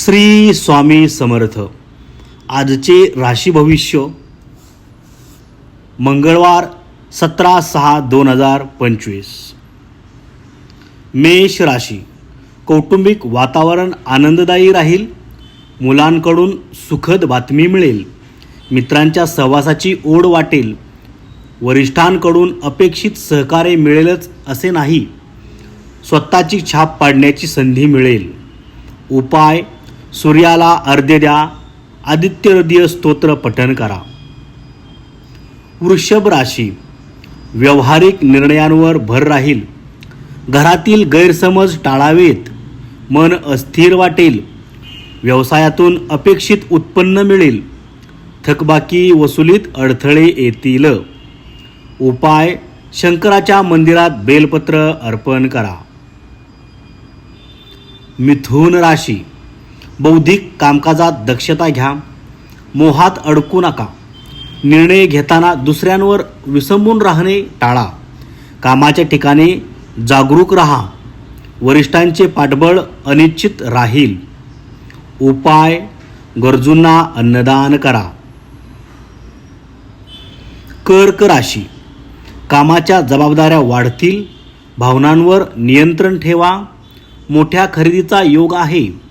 श्री स्वामी समर्थ. आजचे राशी भविष्य मंगळवार सतरा सहा दोन हजार पंचवीस. मेष राशी कौटुंबिक वातावरण आनंददायी राहील मुलांकडून सुखद बातमी मिळेल मित्रांच्या सहवासाची ओढ वाटेल वरिष्ठांकडून अपेक्षित सहकार्य मिळेलच असे नाही. स्वतःची छाप पाडण्याची संधी मिळेल. उपाय सूर्याला अर्ध्य द्या आदित्य हृदय स्तोत्र पठण करा. वृषभ राशी व्यवहारिक निर्णयांवर भर राहील. घरातील गैरसमज टाळावेत मन अस्थिर वाटेल. व्यवसायातून अपेक्षित उत्पन्न मिळेल. थकबाकी वसुलीत अडथळे येतील. उपाय शंकराच्या मंदिरात बेलपत्र अर्पण करा. मिथुन राशी बौद्धिक कामकाजात दक्षता घ्या. मोहात अडकू नका. निर्णय घेताना दुसऱ्यांवर विसंबून राहणे टाळा. कामाच्या ठिकाणी जागरूक राहा. वरिष्ठांचे पाठबळ अनिश्चित राहील. उपाय गरजूंना अन्नदान करा. कर्क राशी. कामाच्या जबाबदाऱ्या वाढतील. भावनांवर नियंत्रण ठेवा. मोठ्या खरेदीचा योग आहे.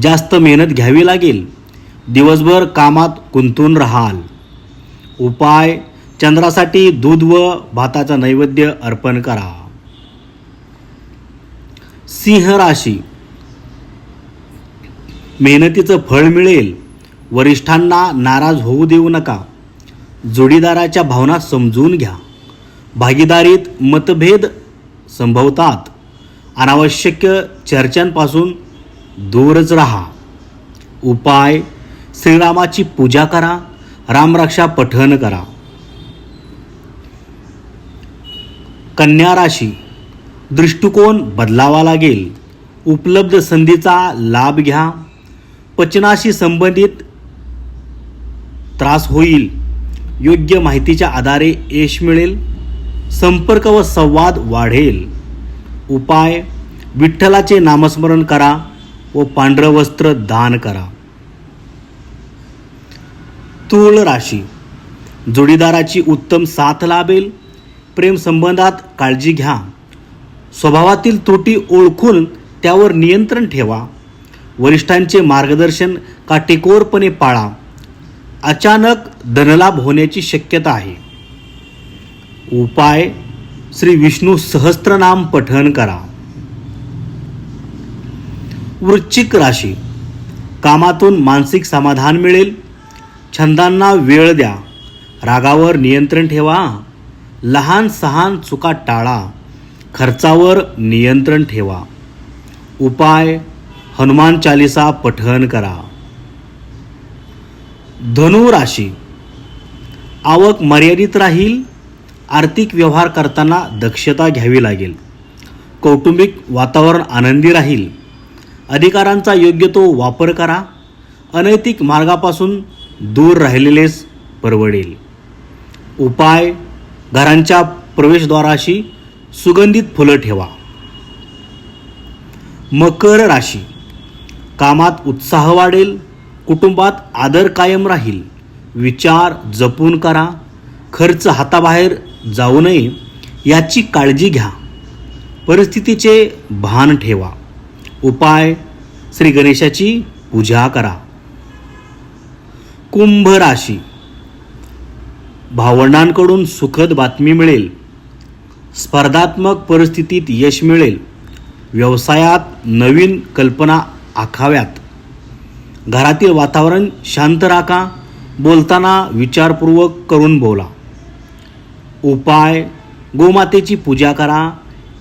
जास्त मेहनत घ्यावी लागेल. दिवसभर कामात गुंतून राहाल. उपाय चंद्रासाठी दूध व भाताचा नैवेद्य अर्पण करा. सिंह राशी. मेहनतीचं फळ मिळेल. वरिष्ठांना नाराज होऊ देऊ नका. जोडीदाराच्या भावना समजून घ्या. भागीदारीत मतभेद संभवतात. अनावश्यक चर्चांपासून दूरच राहा. उपाय श्रीरामाची पूजा करा रामरक्षा पठण करा. कन्या राशी दृष्टिकोन बदलावा लागेल. उपलब्ध संधीचा लाभ घ्या. पचनाशी संबंधित त्रास होईल. योग्य माहितीच्या आधारे यश मिळेल. संपर्क व संवाद वाढेल. उपाय विठ्ठलाचे नामस्मरण करा. व पांढरं वस्त्र दान करा. तूळ राशी. जोडीदाराची उत्तम साथ लाभेल. प्रेमसंबंधात काळजी घ्या. स्वभावातील त्रुटी ओळखून त्यावर नियंत्रण ठेवा. वरिष्ठांचे मार्गदर्शन काटेकोरपणे पाळा. अचानक धनलाभ होण्याची शक्यता आहे. उपाय. श्री विष्णू सहस्त्रनाम पठण करा. वृश्चिक राशी. कामातून मानसिक समाधान मिळेल. छंदांना वेळ द्या. रागावर नियंत्रण ठेवा. लहान सहान चुका टाळा. खर्चावर नियंत्रण ठेवा. उपाय. हनुमान चालिसा पठन करा. धनु राशी. आवक मर्यादित राहील. आर्थिक व्यवहार करताना दक्षता घ्यावी लागेल. कौटुंबिक वातावरण आनंदी राहील. अधिकारांचा योग्य तो वापर करा. अनैतिक मार्गापासून दूर राहिलेलेच परवडेल. उपाय घरांच्या प्रवेशद्वाराशी सुगंधित फुलं ठेवा. मकर राशी. कामात उत्साह वाढेल कुटुंबात आदर कायम राहील. विचार जपून करा. खर्च हाताबाहेर जाऊ नये याची काळजी घ्या. परिस्थितीचे भान ठेवा. उपाय श्री गणेशाची पूजा करा. कुंभ राशी. भावंडांकडून सुखद बातमी मिळेल. स्पर्धात्मक परिस्थितीत यश मिळेल. व्यवसायात नवीन कल्पना आखाव्यात. घरातील वातावरण शांत राखा बोलताना विचारपूर्वक करून बोला. उपाय गोमातेची पूजा करा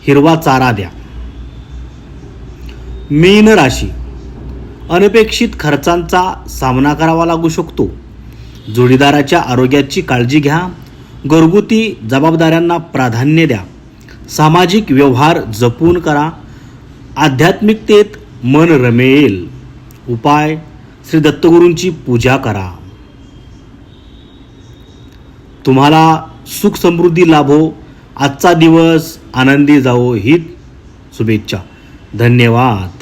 हिरवा चारा द्या. मीन राशी. अनपेक्षित खर्चांचा सामना करावा लागू शकतो. जोडीदाराच्या आरोग्याची काळजी घ्या. घरगुती जबाबदाऱ्यांना प्राधान्य द्या. सामाजिक व्यवहार जपून करा. आध्यात्मिकतेत मन रमेल. उपाय श्री दत्तगुरूंची पूजा करा. तुम्हाला सुख समृद्धी लाभो. आजचा दिवस आनंदी जावो. ही शुभेच्छा. धन्यवाद.